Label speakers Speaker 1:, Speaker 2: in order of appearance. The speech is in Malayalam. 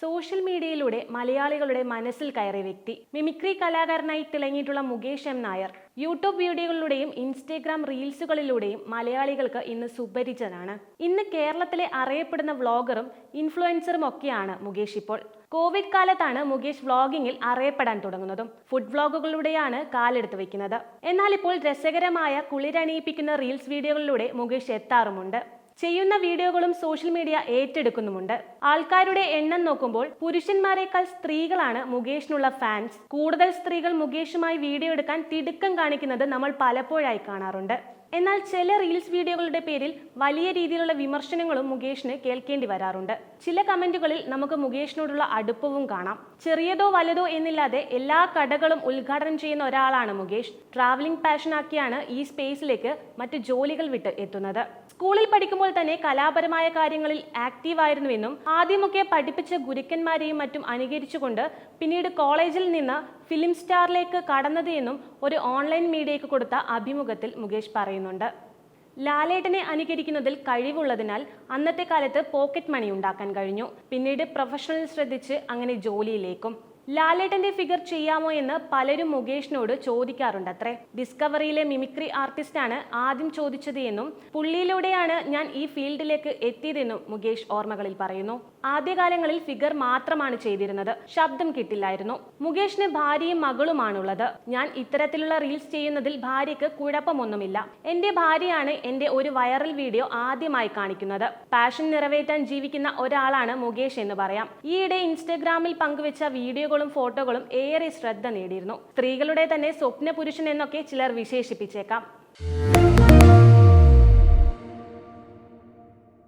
Speaker 1: സോഷ്യൽ മീഡിയയിലൂടെ മലയാളികളുടെ മനസ്സിൽ കയറിയ വ്യക്തി. മിമിക്രി കലാകാരനായി തിളങ്ങിയിട്ടുള്ള മുകേഷ് എം നായർ. യൂട്യൂബ് വീഡിയോകളിലൂടെയും ഇൻസ്റ്റഗ്രാം റീൽസുകളിലൂടെയും മലയാളികൾക്ക് ഇന്ന് സുപരിചിതനാണ്. ഇന്ന് കേരളത്തിലെ അറിയപ്പെടുന്ന വ്ളോഗറും ഇൻഫ്ലുവൻസറും ഒക്കെയാണ് മുകേഷ് ഇപ്പോൾ. കോവിഡ് കാലത്താണ് മുകേഷ് വ്ളോഗിങ്ങിൽ അറിയപ്പെടാൻ തുടങ്ങുന്നതും ഫുഡ് വ്ളോഗുകളിലൂടെയാണ് കാലെടുത്ത് വയ്ക്കുന്നത് എന്നാൽ ഇപ്പോൾ രസകരമായ കുളിരണിയിപ്പിക്കുന്ന റീൽസ് വീഡിയോകളിലൂടെ മുകേഷ് എത്താറുമുണ്ട്. ചെയ്യുന്ന വീഡിയോകളും സോഷ്യൽ മീഡിയ ഏറ്റെടുക്കുന്നുമുണ്ട്. ആൾക്കാരുടെ എണ്ണം നോക്കുമ്പോൾ പുരുഷന്മാരെക്കാൾ സ്ത്രീകളാണ് മുകേഷിനുള്ള ഫാൻസ്. കൂടുതൽ സ്ത്രീകൾ മുകേഷുമായി വീഡിയോ എടുക്കാൻ തിടുക്കം കാണിക്കുന്നത് നമ്മൾ പലപ്പോഴായി കാണാറുണ്ട്. എന്നാൽ ചില റീൽസ് വീഡിയോകളുടെ പേരിൽ വലിയ രീതിയിലുള്ള വിമർശനങ്ങളും മുകേഷിന് കേൾക്കേണ്ടി വരാറുണ്ട്. ചില കമന്റുകളിൽ നമുക്ക് മുകേഷിനോടുള്ള അടുപ്പവും കാണാം. ചെറിയതോ വലുതോ എന്നില്ലാതെ എല്ലാ കടകളും ഉദ്ഘാടനം ചെയ്യുന്ന ഒരാളാണ് മുകേഷ്. ട്രാവലിംഗ് പാഷനാക്കിയാണ് ഈ സ്പേസിലേക്ക് മറ്റ് ജോലികൾ വിട്ട് എത്തുന്നത്. സ്കൂളിൽ പഠിക്കുമ്പോൾ തന്നെ കലാപരമായ കാര്യങ്ങളിൽ ആക്റ്റീവ് ആയിരുന്നുവെന്നും ആദ്യമൊക്കെ പഠിപ്പിച്ച ഗുരുക്കന്മാരെയും മറ്റും അനുകരിച്ചുകൊണ്ട് പിന്നീട് കോളേജിൽ നിന്ന് ഫിലിം സ്റ്റാറിലേക്ക് കടന്നത് എന്നും ഒരു ഓൺലൈൻ മീഡിയയ്ക്ക് കൊടുത്ത അഭിമുഖത്തിൽ മുകേഷ് പറയുന്നുണ്ട്. ലാലേട്ടനെ അനുകരിക്കുന്നതിൽ കഴിവുള്ളതിനാൽ അന്നത്തെ കാലത്ത് പോക്കറ്റ് മണി ഉണ്ടാക്കാൻ കഴിഞ്ഞു. പിന്നീട് പ്രൊഫഷണൽ ശ്രദ്ധിച്ച് അങ്ങനെ ജോലിയിലേക്കും. ലാലേട്ടന്റെ ഫിഗർ ചെയ്യാമോ എന്ന് പലരും മുകേഷിനോട് ചോദിക്കാറുണ്ട് അത്രേ. ഡിസ്കവറിയിലെ മിമിക്രി ആർട്ടിസ്റ്റാണ് ആദ്യം ചോദിച്ചത് എന്നും പുള്ളിയിലൂടെയാണ് ഞാൻ ഈ ഫീൽഡിലേക്ക് എത്തിയതെന്നും മുകേഷ് ഓർമ്മകളിൽ പറയുന്നു. ആദ്യകാലങ്ങളിൽ ഫിഗർ മാത്രമാണ് ചെയ്തിരുന്നത്. ശബ്ദം കിട്ടില്ലായിരുന്നു. മുകേഷിന് ഭാര്യയും മകളുമാണുള്ളത്. ഞാൻ ഇത്തരത്തിലുള്ള റീൽസ് ചെയ്യുന്നതിൽ ഭാര്യയ്ക്ക് കുഴപ്പമൊന്നുമില്ല. എന്റെ ഭാര്യയാണ് എന്റെ ഒരു വൈറൽ വീഡിയോ ആദ്യമായി കാണിക്കുന്നത്. പാഷൻ നിറവേറ്റാൻ ജീവിക്കുന്ന ഒരാളാണ് മുകേഷ് എന്ന് പറയാം. ഈയിടെ ഇൻസ്റ്റഗ്രാമിൽ പങ്കുവെച്ച വീഡിയോകളും ഫോട്ടോകളും ഏറെ ശ്രദ്ധ നേടിയിരുന്നു. സ്ത്രീകളുടെ തന്നെ സ്വപ്ന പുരുഷൻ എന്നൊക്കെ ചിലർ വിശേഷിപ്പിച്ചേക്കാം.